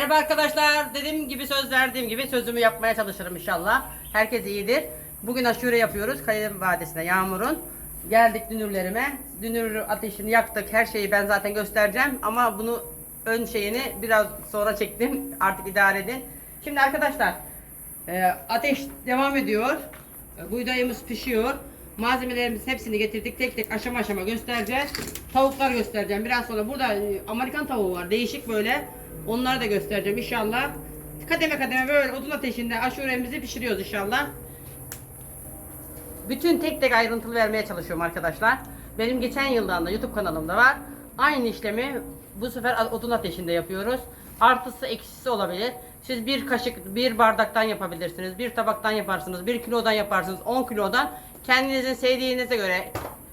Merhaba arkadaşlar. Dediğim gibi söz verdiğim gibi sözümü yapmaya çalışırım inşallah. Herkes iyidir. Bugün aşure yapıyoruz. Kayın Vadisi'ne Yağmur'un. Geldik dünürlerime. Dünür ateşini yaktık. Her şeyi ben zaten göstereceğim. Ama bunu ön şeyini biraz sonra çektim. Artık idare edin. Şimdi arkadaşlar e, ateş devam ediyor. E, Buğdayımız pişiyor. Malzemelerimiz hepsini getirdik. Tek tek aşama aşama göstereceğiz. Tavuklar göstereceğim. Biraz sonra burada e, Amerikan tavuğu var. Değişik böyle. Onları da göstereceğim inşallah. Kademe kademe böyle odun ateşinde aşuremizi pişiriyoruz inşallah. Bütün tek tek ayrıntılı vermeye çalışıyorum arkadaşlar. Benim geçen yıldan da YouTube kanalımda var. Aynı işlemi bu sefer odun ateşinde yapıyoruz. Artısı eksisi olabilir. Siz bir kaşık, bir bardaktan yapabilirsiniz. Bir tabaktan yaparsınız. Bir kilodan yaparsınız. 10 kilodan. Kendinizin sevdiğinize göre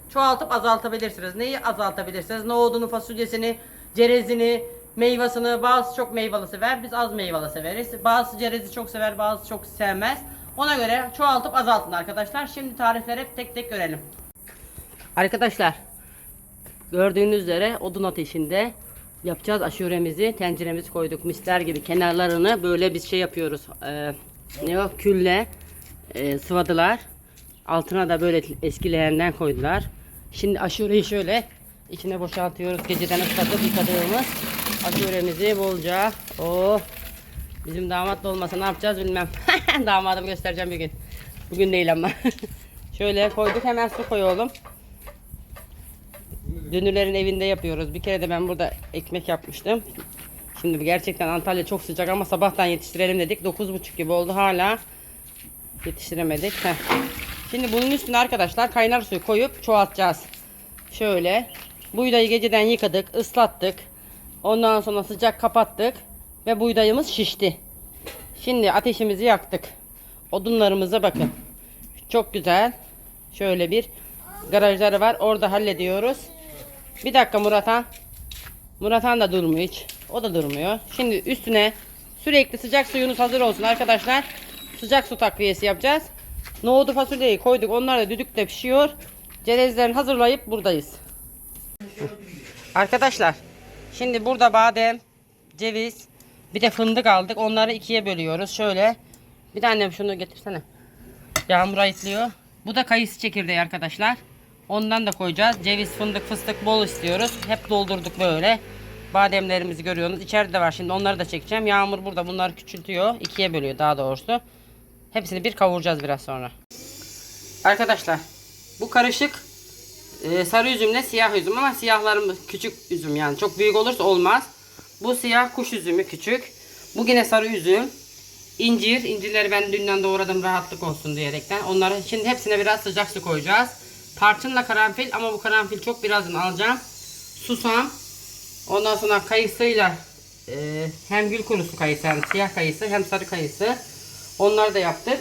çoğaltıp azaltabilirsiniz. Neyi azaltabilirsiniz? Nohudunu, fasulyesini, cerezini, meyvasını. Bazı çok meyveli sever. Biz az meyveli severiz. Bazı cerezi çok sever, bazı çok sevmez. Ona göre çoğaltıp azaltın arkadaşlar. Şimdi tarifleri hep tek tek görelim. Arkadaşlar gördüğünüz üzere odun ateşinde yapacağız aşuremizi. Tenceremizi koyduk misler gibi kenarlarını böyle bir şey yapıyoruz. Ee, ne o külle e, sıvadılar. Altına da böyle eskileyenden koydular. Şimdi aşureyi şöyle içine boşaltıyoruz. Geceden ıslatıp yıkadığımız aşuremizi bolca. Oh Bizim damat da olmasa ne yapacağız bilmem. Damadımı göstereceğim bir gün. Bugün değil ama. Şöyle koyduk hemen su koy oğlum. Dünürlerin evinde yapıyoruz. Bir kere de ben burada ekmek yapmıştım. Şimdi gerçekten Antalya çok sıcak ama sabahtan yetiştirelim dedik. 9.30 gibi oldu hala yetiştiremedik. Heh. Şimdi bunun üstüne arkadaşlar kaynar suyu koyup çoğaltacağız. Şöyle buğdayı geceden yıkadık, ıslattık. Ondan sonra sıcak kapattık ve buğdayımız şişti. Şimdi ateşimizi yaktık. Odunlarımıza bakın. Çok güzel. Şöyle bir garajları var. Orada hallediyoruz. Bir dakika Murathan. Murathan da durmuyor hiç. O da durmuyor. Şimdi üstüne sürekli sıcak suyunuz hazır olsun arkadaşlar. Sıcak su takviyesi yapacağız. Nohudu fasulyeyi koyduk. Onlar da düdükle pişiyor. Cerezlerini hazırlayıp buradayız. Arkadaşlar şimdi burada badem, ceviz, bir de fındık aldık. Onları ikiye bölüyoruz. Şöyle. Bir de annem şunu getirsene. Yağmur ayıtlıyor. Bu da kayısı çekirdeği arkadaşlar. Ondan da koyacağız. Ceviz, fındık, fıstık bol istiyoruz. Hep doldurduk böyle. Bademlerimizi görüyorsunuz. İçeride de var. Şimdi onları da çekeceğim. Yağmur burada bunları küçültüyor. ikiye bölüyor daha doğrusu. Hepsini bir kavuracağız biraz sonra. Arkadaşlar bu karışık e, sarı üzümle siyah üzüm ama siyahlarım küçük üzüm yani. Çok büyük olursa olmaz. Bu siyah kuş üzümü küçük. Bu yine sarı üzüm. İncir. İncirleri ben dünden doğradım rahatlık olsun diyerekten. Onları şimdi hepsine biraz sıcak su koyacağız. Tarçınla karanfil ama bu karanfil çok birazını alacağım. Susam. Ondan sonra kayısıyla e, hem gül kurusu kayısı hem siyah kayısı hem sarı kayısı. Onları da yaptık.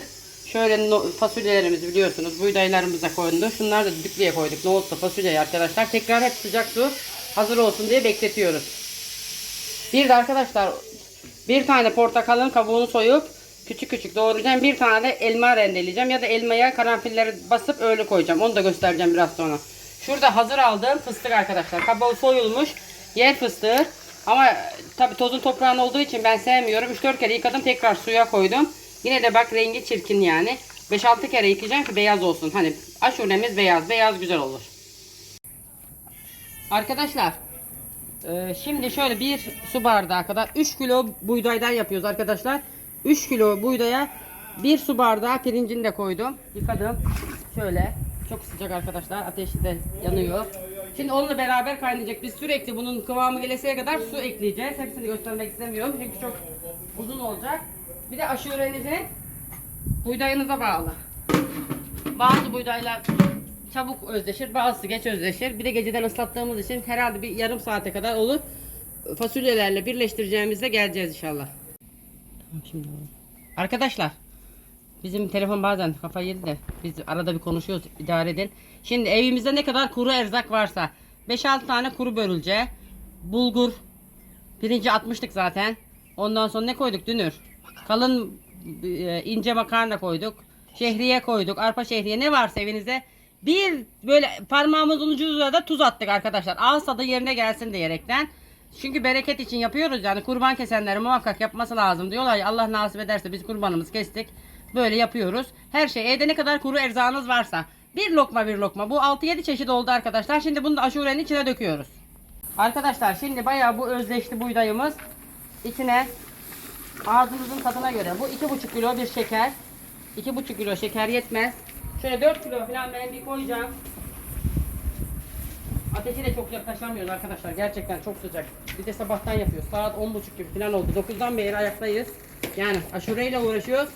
Şöyle no, fasulyelerimizi biliyorsunuz buğdaylarımıza koydu. Şunları da düdüklüye koyduk. Nohutlu fasulyeyi arkadaşlar. Tekrar hep sıcak su hazır olsun diye bekletiyoruz. Bir de arkadaşlar bir tane portakalın kabuğunu soyup küçük küçük doğrayacağım. Bir tane de elma rendeleyeceğim. Ya da elmaya karanfilleri basıp öyle koyacağım. Onu da göstereceğim biraz sonra. Şurada hazır aldığım fıstık arkadaşlar. Kabuğu soyulmuş yer fıstığı. Ama tabi tozun toprağın olduğu için ben sevmiyorum. 3-4 kere yıkadım tekrar suya koydum. Yine de bak rengi çirkin yani. 5-6 kere yıkayacağım ki beyaz olsun. Hani aşuremiz beyaz. Beyaz güzel olur. Arkadaşlar ee, şimdi şöyle bir su bardağı kadar 3 kilo buğdaydan yapıyoruz arkadaşlar. 3 kilo buğdaya bir su bardağı pirincini de koydum. Yıkadım. Şöyle. Çok sıcak arkadaşlar. Ateşi de yanıyor. Şimdi onunla beraber kaynayacak. Biz sürekli bunun kıvamı geleseye kadar su ekleyeceğiz. Hepsini göstermek istemiyorum. Çünkü çok uzun olacak. Bir de aşurenizin buğdayınıza bağlı. Bazı buğdaylar çabuk özleşir, bazısı geç özleşir. Bir de geceden ıslattığımız için herhalde bir yarım saate kadar olur. Fasulyelerle birleştireceğimizde geleceğiz inşallah. Tamam şimdi. Arkadaşlar bizim telefon bazen kafa yedi de biz arada bir konuşuyoruz idare edin. Şimdi evimizde ne kadar kuru erzak varsa 5-6 tane kuru börülce, bulgur, pirinci atmıştık zaten. Ondan sonra ne koyduk dünür? Kalın e, ince makarna koyduk. Şehriye koyduk. Arpa şehriye ne varsa evinizde bir böyle parmağımızın ucuna da tuz attık arkadaşlar. Ağız tadı yerine gelsin diyerekten. Çünkü bereket için yapıyoruz yani kurban kesenleri muhakkak yapması lazım diyorlar ya Allah nasip ederse biz kurbanımızı kestik. Böyle yapıyoruz. Her şey evde ne kadar kuru erzağınız varsa bir lokma bir lokma. Bu 6-7 çeşit oldu arkadaşlar. Şimdi bunu da aşurenin içine döküyoruz. Arkadaşlar şimdi bayağı bu özleşti buğdayımız. İçine ağzınızın tadına göre bu 2,5 kilo bir şeker. 2,5 kilo şeker yetmez. Şöyle 4 kilo falan ben bir koyacağım. Ateşi de çok yaklaşamıyoruz arkadaşlar. Gerçekten çok sıcak. Bir de sabahtan yapıyoruz. Saat 10.30 gibi falan oldu. 9'dan beri ayaktayız. Yani aşureyle uğraşıyoruz.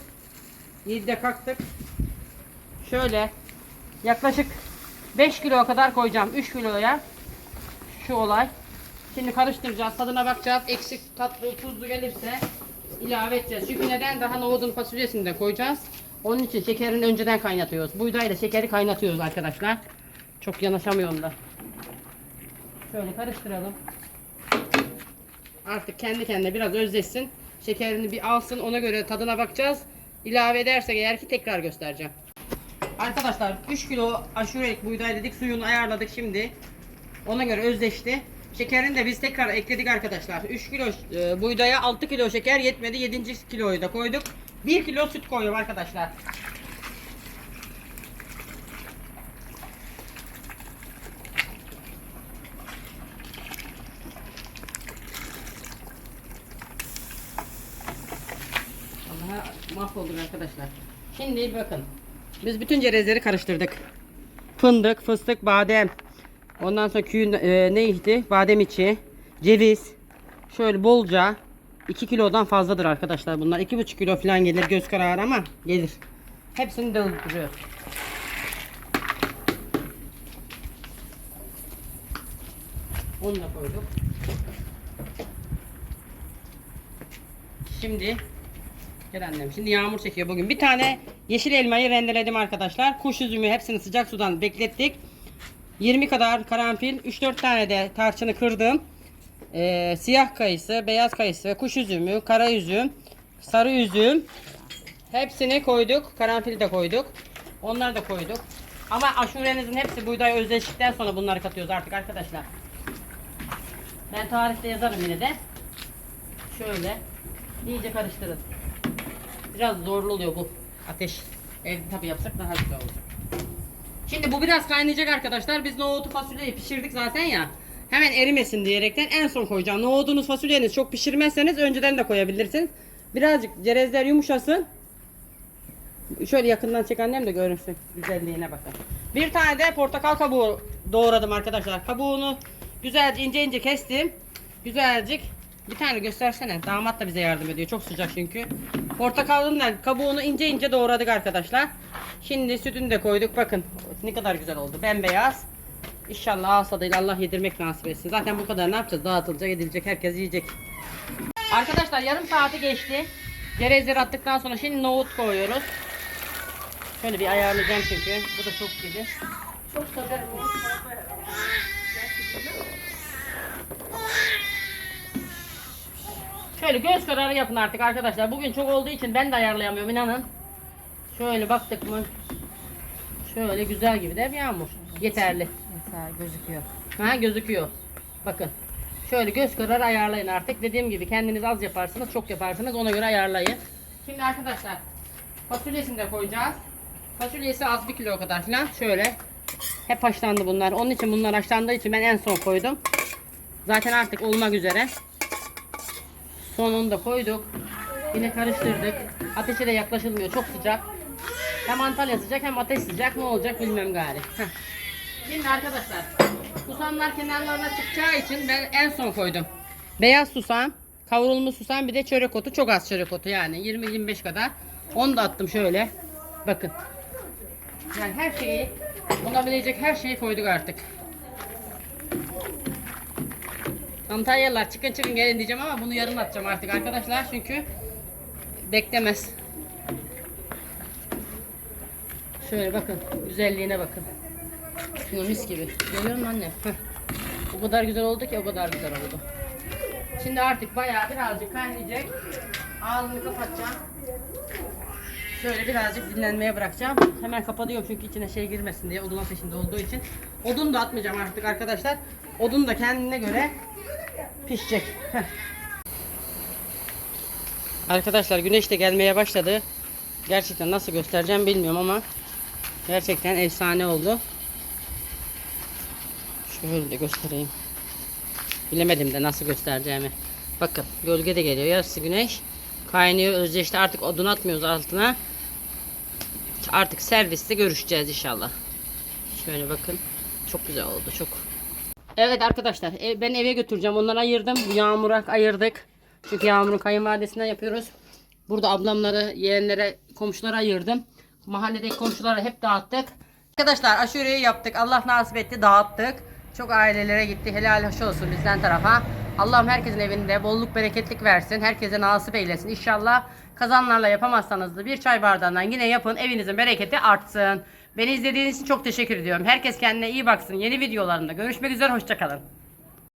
7'de kalktık. Şöyle yaklaşık 5 kilo kadar koyacağım. 3 kiloya şu olay. Şimdi karıştıracağız. Tadına bakacağız. Eksik tatlı tuzlu gelirse ilave edeceğiz. Çünkü neden daha nohudun fasulyesini de koyacağız. Onun için şekerini önceden kaynatıyoruz. Buğdayla şekeri kaynatıyoruz arkadaşlar. Çok yanaşamıyorum da. Şöyle karıştıralım. Artık kendi kendine biraz özleşsin. Şekerini bir alsın. Ona göre tadına bakacağız. İlave edersek eğer ki tekrar göstereceğim. Arkadaşlar 3 kilo aşurelik buğday dedik. Suyunu ayarladık şimdi. Ona göre özleşti. Şekerini de biz tekrar ekledik arkadaşlar. 3 kilo e, buğdaya 6 kilo şeker yetmedi. 7. kiloyu da koyduk. 1 kilo süt koyuyorum arkadaşlar. Allah'a mahvolduk arkadaşlar. Şimdi bakın. Biz bütün cerezleri karıştırdık. Fındık, fıstık, badem. Ondan sonra küğün, e, neydi? Badem içi, ceviz. Şöyle bolca 2 kilodan fazladır arkadaşlar bunlar. 2,5 kilo falan gelir göz kararı ama gelir. Hepsini dolduruyoruz. Onu da koyduk. Şimdi Gel annem. Şimdi yağmur çekiyor bugün. Bir tane yeşil elmayı rendeledim arkadaşlar. Kuş üzümü hepsini sıcak sudan beklettik. 20 kadar karanfil, 3-4 tane de tarçını kırdım. Ee, siyah kayısı, beyaz kayısı ve kuş üzümü, kara üzüm, sarı üzüm. Hepsini koyduk. Karanfil de koyduk. Onları da koyduk. Ama aşurenizin hepsi buğday özleştikten sonra bunları katıyoruz artık arkadaşlar. Ben tarifte yazarım yine de. Şöyle iyice karıştırın. Biraz zorlu oluyor bu ateş. Evde tabi yapsak daha güzel olacak. Şimdi bu biraz kaynayacak arkadaşlar. Biz nohutu fasulyeyi pişirdik zaten ya. Hemen erimesin diyerekten en son koyacağım. Nohudunuz fasulyeniz çok pişirmezseniz önceden de koyabilirsiniz. Birazcık cerezler yumuşasın. Şöyle yakından çek annem de görünsün güzelliğine bakın. Bir tane de portakal kabuğu doğradım arkadaşlar. Kabuğunu güzelce ince ince kestim. Güzelcik bir tane göstersene. Damat da bize yardım ediyor. Çok sıcak çünkü. Portakalın da kabuğunu ince ince doğradık arkadaşlar. Şimdi sütünü de koyduk. Bakın ne kadar güzel oldu. Bembeyaz. İnşallah ağız Allah yedirmek nasip etsin. Zaten bu kadar ne yapacağız? Dağıtılacak, edilecek, herkes yiyecek. Arkadaşlar yarım saati geçti. Cerezleri attıktan sonra şimdi nohut koyuyoruz. Şöyle bir ayarlayacağım çünkü. Bu da çok gibi. Çok severim. Şöyle göz kararı yapın artık arkadaşlar. Bugün çok olduğu için ben de ayarlayamıyorum inanın. Şöyle baktık mı? Şöyle güzel gibi de bir yağmur. Yeterli. Mesela gözüküyor. Ha gözüküyor. Bakın. Şöyle göz kararı ayarlayın artık. Dediğim gibi kendiniz az yaparsınız, çok yaparsınız. Ona göre ayarlayın. Şimdi arkadaşlar fasulyesini de koyacağız. Fasulyesi az bir kilo kadar falan. Şöyle. Hep haşlandı bunlar. Onun için bunlar haşlandığı için ben en son koydum. Zaten artık olmak üzere. Sonunu da koyduk. Yine karıştırdık. Ateşe de yaklaşılmıyor. Çok sıcak. Hem Antalya sıcak hem ateş sıcak. Ne olacak bilmem gari. Şimdi arkadaşlar susamlar kenarlarına çıkacağı için ben en son koydum. Beyaz susam, kavrulmuş susam bir de çörek otu. Çok az çörek otu yani 20-25 kadar. Onu da attım şöyle. Bakın. Yani her şeyi olabilecek her şeyi koyduk artık. Antalyalılar çıkın çıkın gelin diyeceğim ama bunu yarın atacağım artık arkadaşlar çünkü beklemez. Şöyle bakın güzelliğine bakın. Şuna mis gibi. Görüyor musun anne? Heh. O kadar güzel oldu ki o kadar güzel oldu. Şimdi artık bayağı birazcık kaynayacak. Ağzını kapatacağım. Şöyle birazcık dinlenmeye bırakacağım. Hemen kapatıyorum çünkü içine şey girmesin diye odun ateşinde olduğu için. Odun da atmayacağım artık arkadaşlar. Odun da kendine göre pişecek. Arkadaşlar güneş de gelmeye başladı. Gerçekten nasıl göstereceğim bilmiyorum ama gerçekten efsane oldu. Şöyle de göstereyim. Bilemedim de nasıl göstereceğimi. Bakın gölge de geliyor. Yarısı güneş. Kaynıyor özdeşti. Artık odun atmıyoruz altına. Artık serviste görüşeceğiz inşallah. Şöyle bakın. Çok güzel oldu. Çok. Evet arkadaşlar e, ben eve götüreceğim. Onları ayırdım. Yağmur'a ayırdık. Çünkü Yağmur'un kayınvalidesinden yapıyoruz. Burada ablamları, yeğenlere, komşulara ayırdım. Mahalledeki komşulara hep dağıttık. Arkadaşlar aşureyi yaptık. Allah nasip etti dağıttık. Çok ailelere gitti. Helal hoş olsun bizden tarafa. Allah'ım herkesin evinde bolluk bereketlik versin. Herkese nasip eylesin. İnşallah kazanlarla yapamazsanız da bir çay bardağından yine yapın. Evinizin bereketi artsın. Beni izlediğiniz için çok teşekkür ediyorum. Herkes kendine iyi baksın. Yeni videolarımda görüşmek üzere. Hoşçakalın.